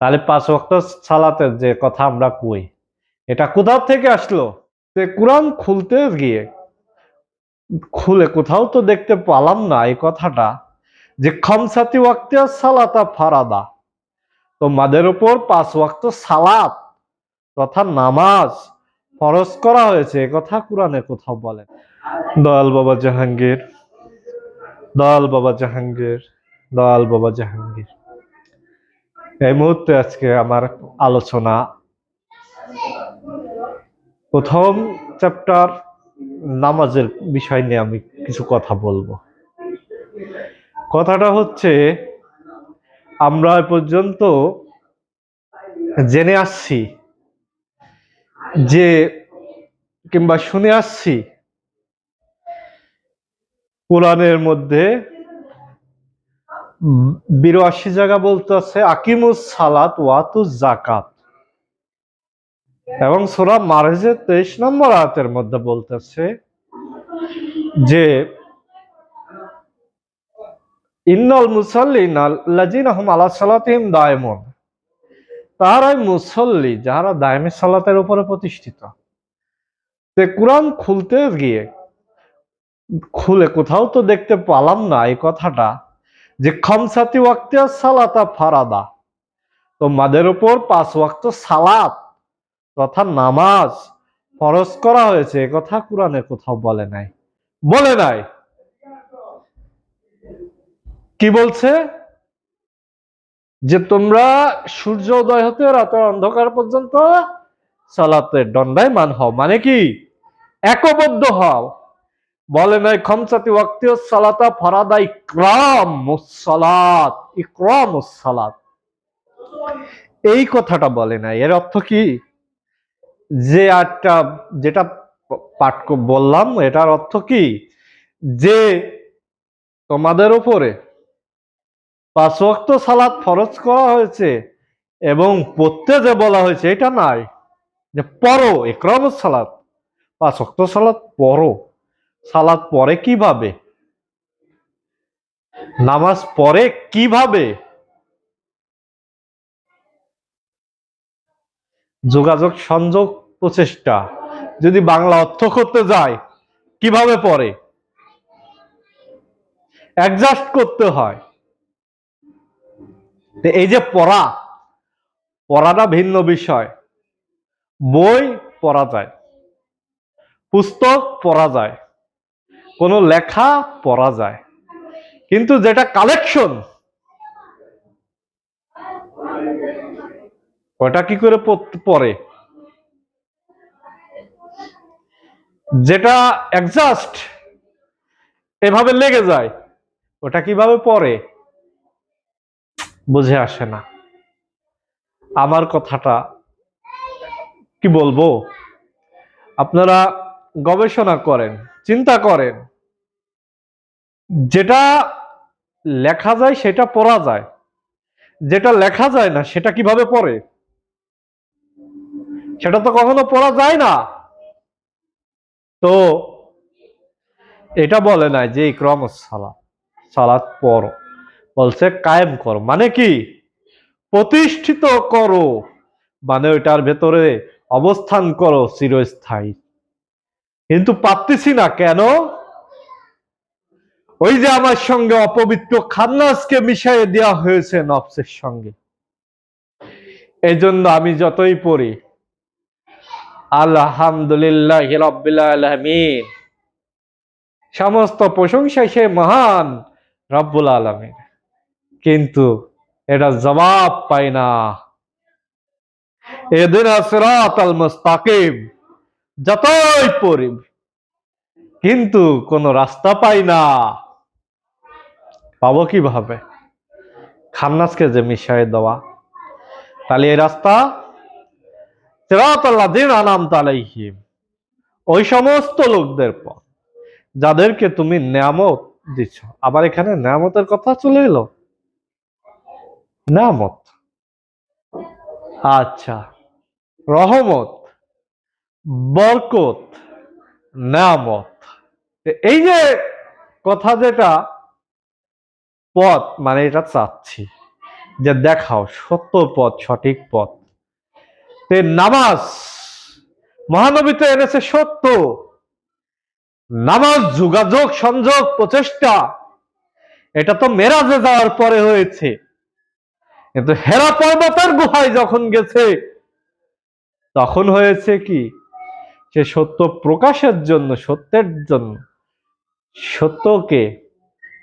তাহলে পাঁচ ওয়াক্ত সালাতের যে কথা আমরা কই, এটা কোথা থেকে আসলো? যে কোরআন খুলতে গিয়ে, খুলে কোথাও তো দেখতে পালাম না এই কথাটা, যে খমসাতি ওয়াক্তে সালাতা ফারাদা। তোমাদের উপর পাঁচ ওয়াক্ত সালাত তথা নামাজ ফরজ করা হয়েছে, এ কথা কোরআনে কোথাও বলে দয়াল বাবা জাহাঙ্গীর, দয়াল বাবা জাহাঙ্গীর, দয়াল বাবা জাহাঙ্গীর। এই মুহূর্তে আজকে আমার আলোচনা প্রথম চ্যাপ্টার নামাজের বিষয় নিয়ে আমি কিছু কথা বলব। কথাটা হচ্ছে, আমরা পর্যন্ত জেনে আসছি যে কিংবা শুনে আসছি কোরআনের মধ্যে বিরাশি জায়গা বলতে আছে, আকিমুস সালাত ওয়াতু জাকাত এবং সোরা মারেজের তেইশ নম্বর আয়াতের মধ্যে বলতেছে যে, ইন্নল মুসল্লিন আল্লাজিন আহম আলা সালাতিহিম দায়মন। তাহারাই মুসল্লি যাহারা দায়মি সালাতের উপরে প্রতিষ্ঠিত। তে কোরআন খুলতে গিয়ে, খুলে কোথাও তো দেখতে পেলাম না এই কথাটা যে খমসাতি ওয়াক্তে সালাতা ফারাদা। তোমাদের উপর পাঁচ ওয়াক্ত সালাত, তথা নামাজ ফরজ করা হয়েছে কথা কোরআনে কোথাও বলে নাই। বলে নাই। কি বলছে? যে তোমরা সূর্য উদয় হতে রাতের অন্ধকার পর্যন্ত সালাতের দণ্ডায় মান হও। মানে কি? একবদ্ধ হও। বলে নাই, খমসাতি ওয়াক্তীয় সালাতা ফরাদা ইকরাম মুসালাত ইকরাম সালাত এই কথাটা বলে নাই, এর অর্থ কি? যে একটা যেটা পাঠ বললাম, এটার অর্থ কি? যে তোমাদের উপরে পাঁচ ওয়াক্ত সালাত ফরজ করা হয়েছে এবং পড়তে যে বলা হয়েছে, এটা নাই। যে পড়ো একরম সালাত পাঁচ ওয়াক্ত সালাত পড়ো। সালাত পরে কীভাবে? নামাজ পড়ে কীভাবে? যোগাযোগ সংযোগ প্রচেষ্টা। যদি বাংলা অর্থ করতে যায়, কীভাবে পড়ে? অ্যাডজাস্ট করতে হয়। এই যে পড়া, পড়াটা ভিন্ন বিষয়। বই পড়া যায়, পুস্তক পড়া যায়। কোনো লেখা পড়া যায়। কিন্তু যেটা কালেকশন ওটা কি করে পড়ে যেটা অ্যাডজাস্ট এভাবে লেগে যায়, ওটা কীভাবে পড়ে? বুঝে আসে না। আমার কথাটা কি বলব? আপনারা গবেষণা করেন। চিন্তা করেন, যেটা লেখা যায় সেটা পড়া যায়। যেটা লেখা যায় না সেটা কীভাবে পড়ে? সেটা তো কখনো পড়া যায় না। তো এটা বলে না যে ক্রম সালাত সালাত পড়ো। বলছে কায়েম করো। মানে কি? প্রতিষ্ঠিত করো। মানে ওইটার ভেতরে অবস্থান করো চিরস্থায়ী। কিন্তু পারতেছি না কেন? ওই যে আমার সঙ্গে অপবিত্র খান্নাসকে মিশিয়ে দেওয়া হয়েছে নফসের সঙ্গে। এই জন্য আমি যতই পড়ি, আলহামদুলিল্লাহ আলমিন, সমস্ত প্রশংসা সে মহান রব্বুল আলমিন। কিন্তু এটা জবাব পাই না। এদিন সিরাত আল মুস্তাকিম যতই পড়ি, কিন্তু কোন রাস্তা পাই না। পাবো কীভাবে? খান্নাসকে যে মিশাই দেওয়া, তাহলে এই রাস্তা সিরাত আনাম তালাইহিম ওই সমস্ত লোকদের পর যাদেরকে তুমি নিয়ামত দিচ্ছ আবার এখানে নিয়ামতের কথা চলে এলো? নিয়ামত। আচ্ছা রহমত। বরকত নামত এই যে কথা যেটা, পথ মানে এটা চাচ্ছি যে দেখাও, সত্য পথ, সঠিক পথ। তে নামাজ, মহানবী তো এনেছে সত্য। নামাজ, যোগাযোগ, সংযোগ, প্রচেষ্টা, এটা তো মেরাজে যাওয়ার পরে হয়েছে। কিন্তু হেরা পর্বতের গুহায় যখন গেছে, তখন হয়েছে কি? সে সত্য প্রকাশের জন্য, সত্যের জন্য, সত্যকে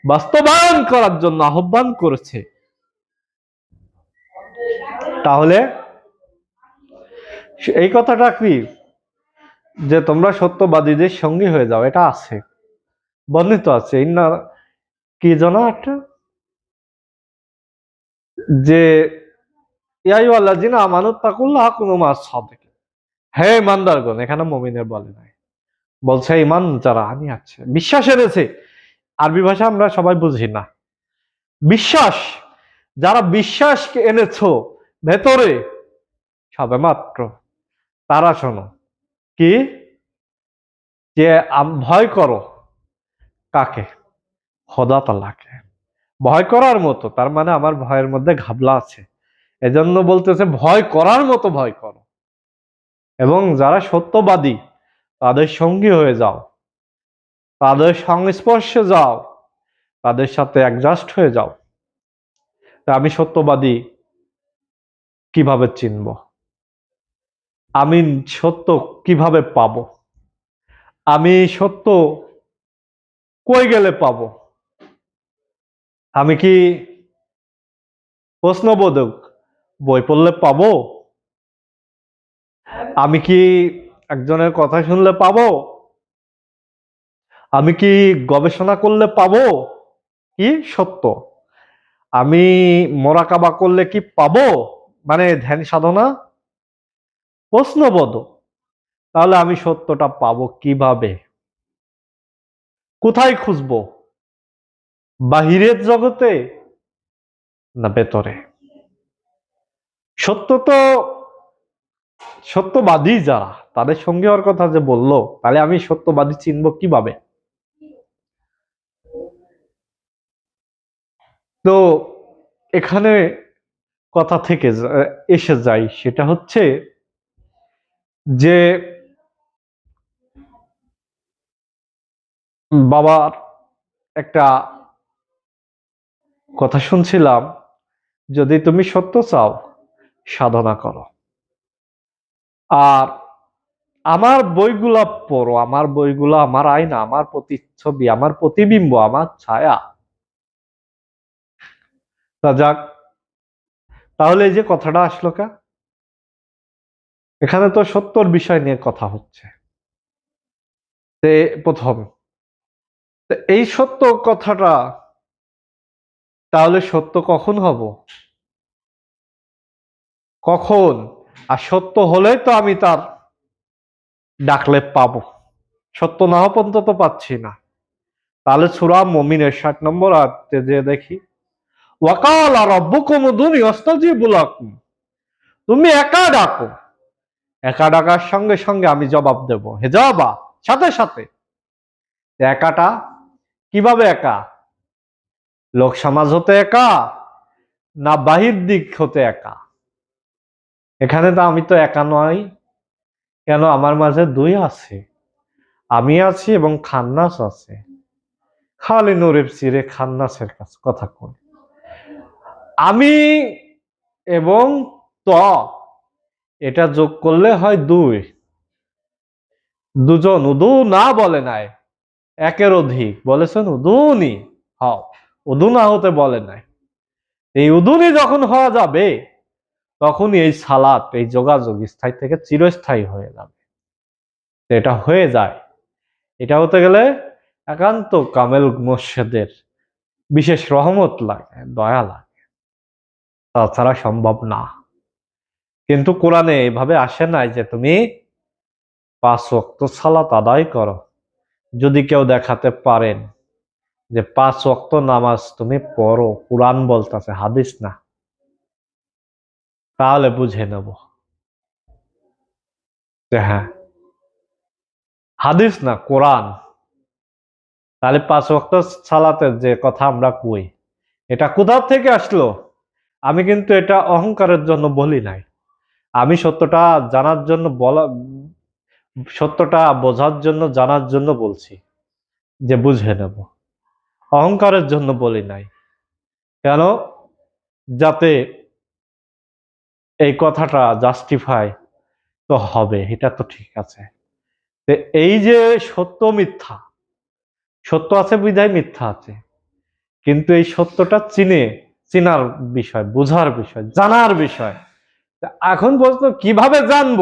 বাস্তবায়ন করার জন্য আহ্বান করেছে। তাহলে, এই কথাটা কি? যে তোমরা সত্যবাদীদের সঙ্গী হয়ে যাও, এটা আছে। বর্ণিত আছে, ইন্না কি জানো একটা? যে ইয়াইওয়াল্লাহ জিনা আমানত তাকুল্লাহ কোনো মাস সাদেক। হে ইমানদারগণ, এখানে মমিনের বলে নাই। বলছে ইমান, যারা আনি আছে বিশ্বাস এনেছে, আরবি ভাষা আমরা সবাই বুঝি না। বিশ্বাস, যারা বিশ্বাস এনেছো ভেতরে, সবে মাত্র। তারা শোনো, কি? যে ভয় করো কাকে? খোদা তালাকে ভয় করার মতো, তার মানে আমার ভয়ের মধ্যে ঘাবলা আছে। এজন্য বলতেছে, ভয় করার মতো ভয় করো। এবং যারা সত্যবাদী, তাদের সঙ্গী হয়ে যাও। তাদের সংস্পর্শে যাও। তাদের সাথে অ্যাডজাস্ট হয়ে যাও। আমি সত্যবাদী কীভাবে চিনব? আমি সত্য কীভাবে পাব? আমি সত্য কই গেলে পাব? আমি কি প্রশ্নবোধক বই পড়লে পাবো? আমি কি একজনের কথা শুনলে পাবো? আমি কি গবেষণা করলে পাবো? কি সত্য? আমি মোরাকাবা করলে কি পাবো? মানে ধ্যান সাধনা? প্রশ্নবোধ তাহলে আমি সত্যটা পাবো কীভাবে? কোথায় খুঁজবো? বাহিরের জগতে না ভেতরে? সত্য তো সত্যবাদী যারা, তাদের সঙ্গে হওয়ার কথা যে বলল, তাহলে আমি সত্যবাদী চিনব কীভাবে? তো এখানে কথা থেকে এসে যাই সেটা হচ্ছে যে বাবার একটা কথা শুনছিলাম, যদি তুমি সত্য চাও, সাধনা করো। আর আমার বইগুলা পড়ো, আমার বইগুলা, আমার আয়না, আমার প্রতিচ্ছবি, আমার প্রতিবিম্ব, আমার ছায়া। তা যাক, তাহলে এই যে কথাটা আসলো কা? এখানে তো সত্যর বিষয় নিয়ে কথা হচ্ছে। প্রথম এই সত্য কথাটা, তাহলে সত্য কখন হব? কখন? সত্য হলেই তো আমি তার ডাকলে পাবো। সত্য না পর্যন্ত তো পাচ্ছি না। তাহলে সুরা মমিনের ষাট নম্বর আয়াতে যে দেখি, ওয়াকাল আর রব্বুকুম উদুনি আস্তাজিবু লাকুম। তুমি একা ডাকো। একা ডাকার সঙ্গে সঙ্গে আমি জবাব দেব। হে জবা সাথে। সাথে একাটা? কীভাবে একা? লোক সমাজ হতে একা না বাহির দিক হতে একা? এখানে তো আমি তো একা নই। কেন? আমার মাঝে দুই আছে। আমি আছি এবং খান্নাস আছে। খালি নুরের চিরে খান্নাসের কাছে কথা কোন আমি এবং ত, এটা যোগ করলে হয় দুই। দুজন উদু না বলে নাই। একের অধিক। বলেছেন উদুনি। উদু না হতে বলে নাই। এই উদুনি যখন হওয়া যাবে তখন এই সালাত, এই যোগাযোগ স্থায়ী থেকে চিরস্থায়ী হয়ে যাবে। এটা হয়ে যায়। এটা হতে গেলে একান্ত কামেল মোর্শেদের বিশেষ রহমত লাগে, দয়া লাগে। তাছাড়া সম্ভব না। কিন্তু কোরআনে এইভাবে আসে নাই যে তুমি পাঁচ ওয়াক্ত সালাত আদায় করো। যদি কেউ দেখাতে পারেন যে পাঁচ ওয়াক্ত নামাজ তুমি পড়ো, কোরআন বলতেছে, হাদিস না। তাহলে বুঝে নেব। যে হ্যাঁ। হাদিস না কোরআন। তাহলে পাঁচ ওয়াক্ত সালাতের যে কথা আমরা কই এটা কোথা থেকে আসলো? আমি কিন্তু এটা অহংকারের জন্য বলি নাই। আমি সত্যটা জানার জন্য বলা সত্যটা বোঝার জন্য জানার জন্য বলছি যে বুঝে নেব। অহংকারের জন্য বলি নাই। কেন? যাতে এই কথাটা জাস্টিফাই তো হবে, এটা তো ঠিক আছে। এই যে সত্য মিথ্যা, সত্য আছে, বিধায় মিথ্যা আছে, কিন্তু এই সত্যটা চিনে, চিনার বিষয়, বোঝার বিষয়, জানার বিষয়। এখন প্রশ্ন, কীভাবে জানব?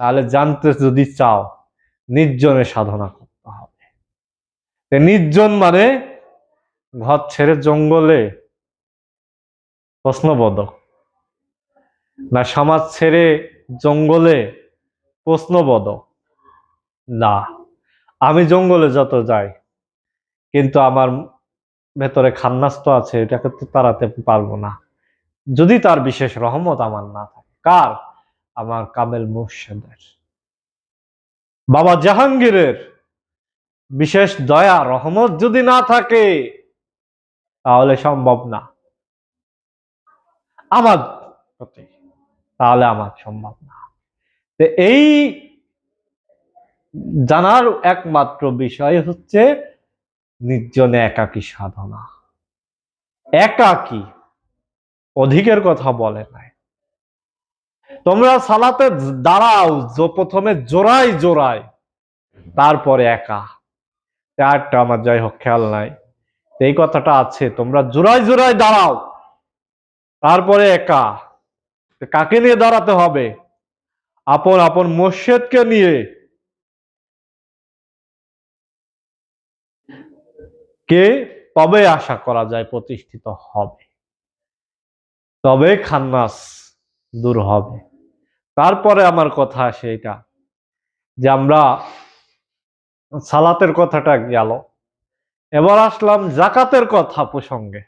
তাহলে জানতে যদি চাও, নির্জনে সাধনা করতে হবে। নির্জন মানে ঘর ছেড়ে জঙ্গলে প্রশ্নবোধক। না সমাজ ছেড়ে জঙ্গলে প্রশ্নবোধক? না। আমি জঙ্গলে যত যাই, কিন্তু আমার ভেতরে খান্নাস্ত আছে, এটাকে তো তাড়াতে পারব না। যদি তার বিশেষ রহমত আমার না থাকে, কার? আমার কামেল মুর্শেদের। বাবা জাহাঙ্গীরের বিশেষ দয়া, রহমত যদি না থাকে, তাহলে সম্ভব না। আমার প্রতি তাহলে আমার সম্ভব না। তো এই জানার একমাত্র বিষয় হচ্ছে নির্জনে একাকী সাধনা। একাকী অধিকের কথা বলে নাই। তোমরা সালাতে দাঁড়াও প্রথমে জোড়াই জোড়াই তারপরে একা। চারটা আমার যাই হোক খেয়াল নাই। এই কথাটা আছে, তোমরা জোড়াই জোড়াই দাঁড়াও, তারপরে একা। কাকে নিয়ে দাঁড়াতে হবে? আপন আপন মসজিদকে নিয়ে। কে? তবে আশা করা যায় প্রতিষ্ঠিত হবে। তবে খান্নাস দূর হবে। তারপরে আমার কথা আসে এটা যে আমরা সালাতের কথাটা গেল। এবার আসলাম জাকাতের কথা প্রসঙ্গে।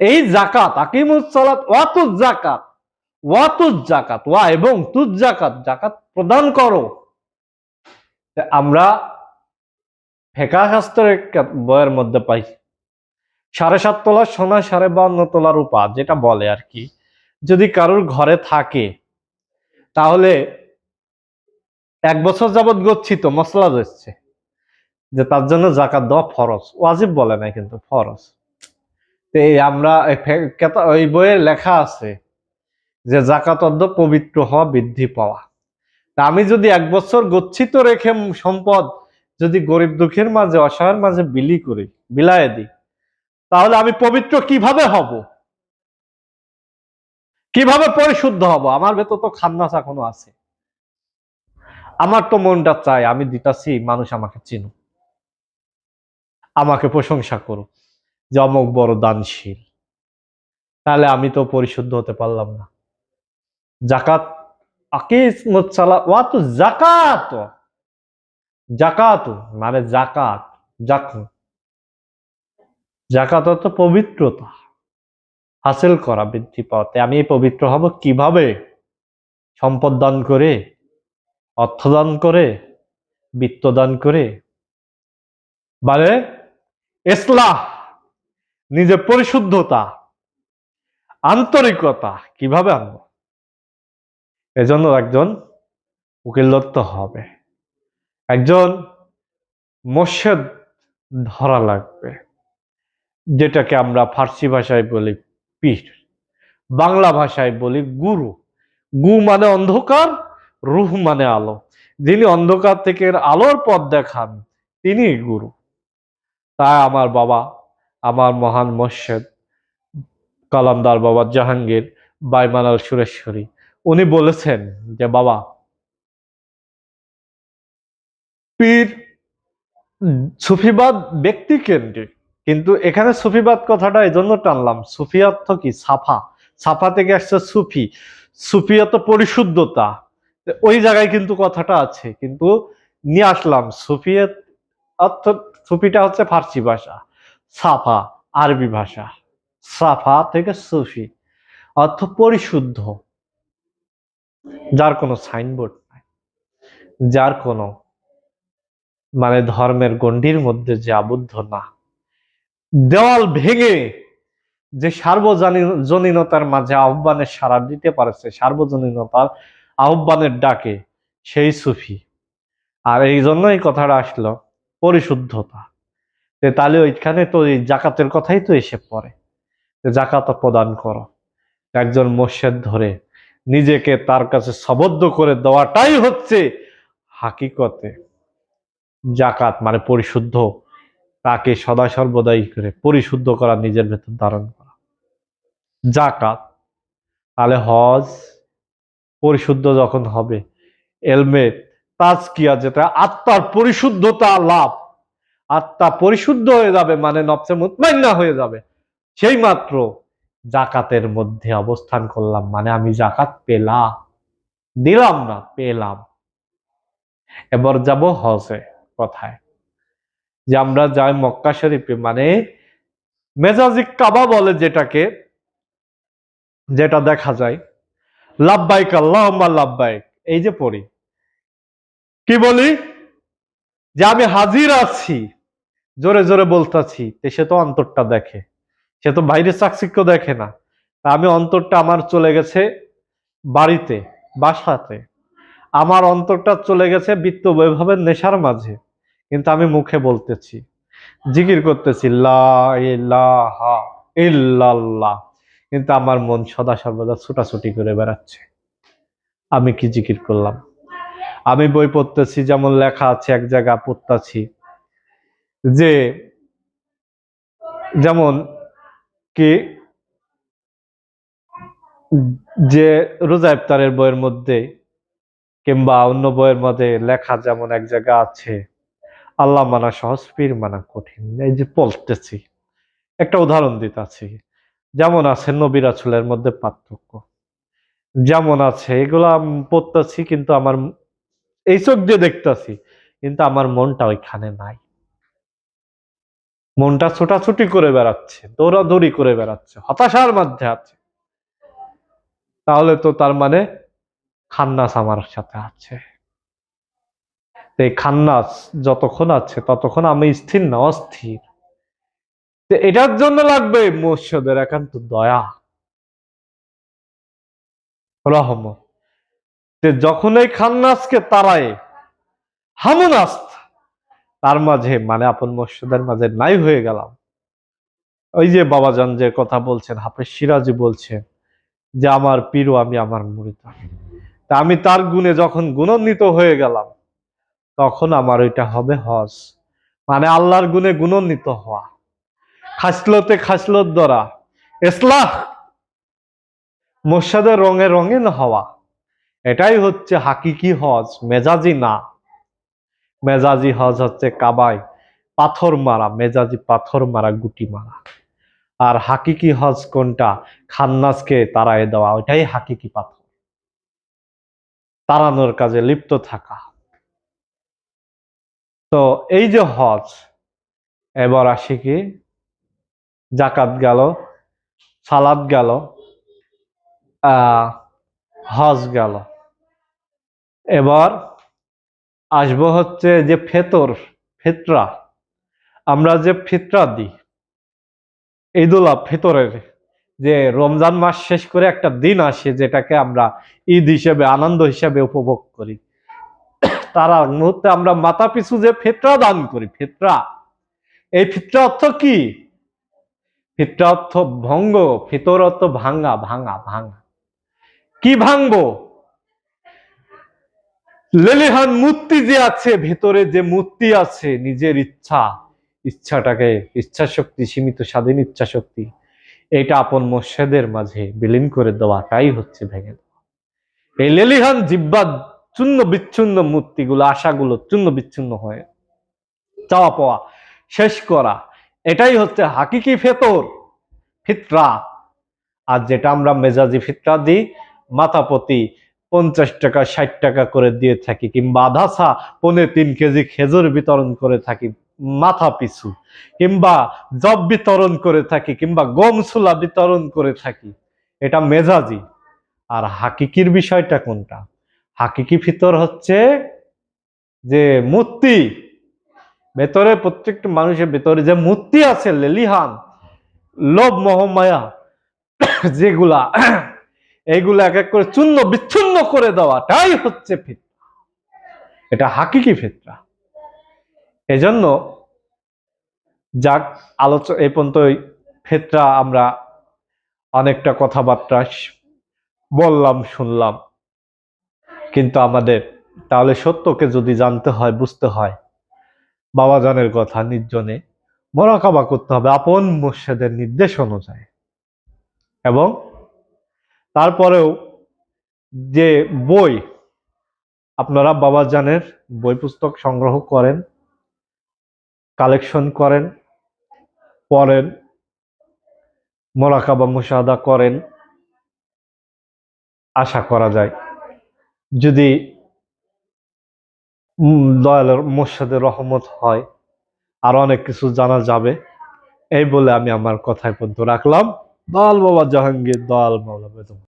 এই জাকাত আকিমুস সালাত ওয়াতুজ জাকাত ওয়াতুজ জাকাত ওয়া এবং তুজ জাকাত জাকাত প্রদান করো। আমরা ফেকা শাস্ত্রের বইয়ের মধ্যে পাই। সাড়ে সাত তোলা সোনা, সাড়ে বান্ন তোলা রূপা, যেটা বলে আর কি। যদি কারোর ঘরে থাকে, তাহলে এক বছর যাবৎ গচ্ছিত মশলা যাচ্ছে যে তার জন্য জাকাত দেওয়া ফরজ। ওয়াজিব বলে না কিন্তু ফরজ। তো এই আমরা ওই বইয়ে লেখা আছে যে জাকাত অর্ধ পবিত্র হওয়া বৃদ্ধি পাওয়া। তা আমি যদি এক বছর গচ্ছিত রেখে সম্পদ যদি গরিব দুঃখের মাঝে, অসহায়ের মাঝে বিলি করি, বিলায় দিই, তাহলে আমি পবিত্র কীভাবে হব? কীভাবে পরিশুদ্ধ হব? আমার ভেতর তো খান্নাস এখনও আছে। আমার তো মনটা চাই আমি দিতাছি, মানুষ আমাকে চিনুক। আমাকে প্রশংসা করুক যে অমুক বড় দানশীল। তাহলে আমি তো পরিশুদ্ধ হতে পারলাম না। জাকাত আকিসমত তো জাকাত। জাকাত মানে জাকাত জাক জাকাত অর্থ পবিত্রতা, হাসিল করা, বৃদ্ধি পাওয়াতে আমি পবিত্র হব কীভাবে? সম্পদ দান করে, অর্থ দান করে, বিত্ত দান করে। মানে ইসলাহ, নিজের পরিশুদ্ধতা, আন্তরিকতা কীভাবে আনব? এজন্য একজন উকিল হবে। একজন মোর্শেদ ধরা লাগবে, যেটাকে আমরা ফার্সি ভাষায় বলি পীর, বাংলা ভাষায় বলি গুরু। গু মানে অন্ধকার, রুহ মানে আলো। যিনি অন্ধকার থেকে আলোর পথ দেখান তিনি গুরু। তাই আমার বাবা, আমার মহান মোর্শেদ, কালামদার বাবা জাহাঙ্গীর বাইমানাল সুরেশ্বরী উনি বলেছেন যে, বাবা, পীর সুফিবাদ ব্যক্তি কেন্দ্রিক কিন্তু এখানে সুফিবাদ কথাটা এই জন্য টানলাম। সুফি অর্থ কি? সাফা। সাফা থেকে আসছে সুফি। সুফিয়ত পরিশুদ্ধতা। ওই জায়গায় কিন্তু কথাটা আছে। কিন্তু নিয়ে আসলাম। সুফিয়ত অর্থ, সুফিটা হচ্ছে ফার্সি ভাষা। সাফা, আরবি ভাষা। সাফা থেকে সুফি। অর্থ পরিশুদ্ধ। যার কোনো সাইনবোর্ড নাই, যার কোনো মানে ধর্মের গণ্ডির মধ্যে যে আবদ্ধ না। দেওয়াল ভেঙে যে সার্বজনীনতার মাঝে আহ্বানের সাড়া দিতে পারছে, সার্বজনীনতার আহ্বানের ডাকে সেই সুফি। আর এই জন্য এই কথাটা আসলো, পরিশুদ্ধতা। তাহলে ওইখানে তো এই জাকাতের কথাই তো এসে পড়ে। জাকাত প্রদান করো। একজন মোর্শেদ ধরে নিজেকে তার কাছে সবদ্ধ করে দেওয়াটাই হচ্ছে হাকিকতে জাকাত মানে পরিশুদ্ধ। তাকে সদা সর্বদাই করে পরিশুদ্ধ করা, নিজের ভেতর ধারণ করা। জাকাত, তাহলে হজ পরিশুদ্ধ যখন হবে, এলমে তাজকিয়া যেটা, আত্মার পরিশুদ্ধতা লাভ। আত্মা পরিশুদ্ধ হয়ে যাবে মানে নবসে মুতমাইন্না হয়ে যাবে। সেই মাত্র জাকাতের মধ্যে অবস্থান করলাম। মানে আমি জাকাত পেলাম। দিলাম না, পেলাম। এবার যাব হজে কথায়? যে আমরা যাই মক্কা শরীফে মানে মেজাজিক কাবা বলে যেটাকে, যেটা দেখা যায়। লাভবাইক আল্লাহ লাভবাইক এই যে পড়ি। কি বলি? যে আমি হাজির আছি। জোরে জোরে বলতাছি। সে তো অন্তরটা দেখে। সে তো বাইরের চাকচিক্য দেখে না। আমি অন্তরটা আমার চলে গেছে বাড়িতে, বাসাতে। আমার অন্তরটা চলে গেছে বিত্ত বৈভবের নেশার মাঝে। কিন্তু আমি মুখে বলতেছি, জিকির করতেছি ইল্লাল্লাহ। কিন্তু আমার মন সদা সর্বদা ছুটাছুটি করে বেড়াচ্ছে। আমি কি জিকির করলাম? আমি বই পড়তেছি, যেমন লেখা আছে, এক জায়গা পড়তাছি। যে, যেমন কি? যে রোজা ইফতারের বইয়ের মধ্যে কিংবা অন্য বইয়ের মধ্যে লেখা যেমন এক জায়গা আছে, আল্লাহ মানা সহজ, পীর মানা কঠিন। এই যে পড়তেছি একটা উদাহরণ দিতে দিতেছি। যেমন আছে নবী রাসূলের মধ্যে পার্থক্য। যেমন আছে, এগুলা পড়তেছি কিন্তু আমার এই চোখ দিয়ে দেখতেছি, কিন্তু আমার মনটা ওইখানে নাই। মনটা ছোটাছুটি করে বেড়াচ্ছে, দৌড়াদৌড়ি করে বেড়াচ্ছে, হতাশার মধ্যে আছে। তাহলে তো তার মানে খান্নাস আমার সাথে আছে। এই খান্নাস যতক্ষণ আছে ততক্ষণ আমি স্থির না, অস্থির। এটার জন্য লাগবে মোর্শদের একান্ত দয়া। রহমত। যে যখন এই খান্নাসকে তারায় হামুনাস তার মাঝে মানে আপন মোর্শদের মাঝে নাই হয়ে গেলাম। ওই যে বাবাজান যে কথা বলছেন, হাফেজ সিরাজি বলছেন যে, আমার পীর আমি, আমার মুরিদ তা আমি তার গুণে যখন গুণান্বিত হয়ে গেলাম, তখন আমার ওইটা হবে হজ। মানে আল্লাহর গুণে গুণান্বিত হওয়া। খাসলতে খাসলত দ্বারা ইসলাহ! মোর্শাদের রঙে রঙিন হওয়া। এটাই হচ্ছে হাকিকি হজ, মেজাজি না। মেজাজি হজ হচ্ছে কাবাই পাথর মারা, মেজাজি পাথর মারা, গুটি মারা। আর হাকিকি হজ কোনটা? খান্নাসকে তারায় দেওয়া, ওইটাই হাকিকি পাথর। তাড়ানোর কাজে লিপ্ত থাকা। তো এই যে হজ, এবার আসি কি? জাকাত গেল, সালাদ গেল হজ গেল। এবার আসব হচ্ছে যে ফেতর, ফিতরা। আমরা যে ফিতরা দিই ঈদুল্লাহ ফিতরের, যে রমজান মাস শেষ করে একটা দিন আসে যেটাকে আমরা ঈদ হিসেবে, আনন্দ হিসেবে উপভোগ করি। তারা মুহূর্তে আমরা মাথা পিছু যে ফিতরা দান করি, ফিতরা। এই ফিতরা অর্থ কি? ফিতরা অর্থ ভঙ্গ, ফিতর অর্থ ভাঙ্গা ভাঙা ভাঙা। কি ভাঙবো? লেলিহান মূর্তি যে আছে, ভেতরে যে মূর্তি আছে, নিজের ইচ্ছা, ইচ্ছাটাকে ইচ্ছা শক্তি সীমিত স্বাধীন ইচ্ছা শক্তি এটা আপন মোর্শেদের মাঝে বিলীন করে দেওয়াটাই হচ্ছে ভেঙে এই লেলিহান জিব্বা চূন্য বিচ্ছিন্ন মূর্তিগুলো, আশাগুলো চূন্য বিচ্ছিন্ন হয়ে চাওয়া পাওয়া, শেষ করা, এটাই হচ্ছে হাকিকি ফেতর, ফিতরা। আর যেটা আমরা মেজাজি ফিতরা দিই মাথাপতি পঞ্চাশ টাকা, ষাট টাকা করে দিয়ে থাকি, কিংবা আধাসা পনে তিন কেজি খেজুর বিতরণ করে থাকি মাথা পিছু, কিংবা জব বিতরণ করে থাকি, কিংবা গম সুলা বিতরণ করে থাকি, এটা মেজাজি। আর হাকিকির বিষয়টা কোনটা? হাকিকি ফিতর হচ্ছে যে মূর্তি। ভেতরে প্রত্যেকটা মানুষের ভেতরে যে মূর্তি আছে, লেলিহান, লোভ মহমায়া, যেগুলা এইগুলা এক এক করে চূর্ণ বিচ্ছিন্ন করে দেওয়াটাই হচ্ছে ফিতরা। এটা হাকিকি ফিতরা। এজন্য যাক আলোচনা এই পর্যন্তই ফেতরা আমরা অনেকটা কথাবার্তা বললাম, শুনলাম। কিন্তু আমাদের, তাহলে সত্যকে যদি জানতে হয়, বুঝতে হয়, বাবাজানের কথা নির্জনে মরাকাবা করতে হবে আপন মুর্শেদের নির্দেশ অনুযায়ী। এবং তারপরেও যে বই আপনারা বাবাজানের বই পুস্তক সংগ্রহ করেন, কালেকশন করেন, পড়েন, মোরাকাবা মুশাহাদা করেন, আশা করা যায়। যদি দয়ালের মোর্শেদের রহমত হয়, আর অনেক কিছু জানা যাবে। এই বলে আমি আমার কথায় পর্যন্ত রাখলাম। দয়াল বাবা জাহাঙ্গীর, দয়াল মাওলা বেদম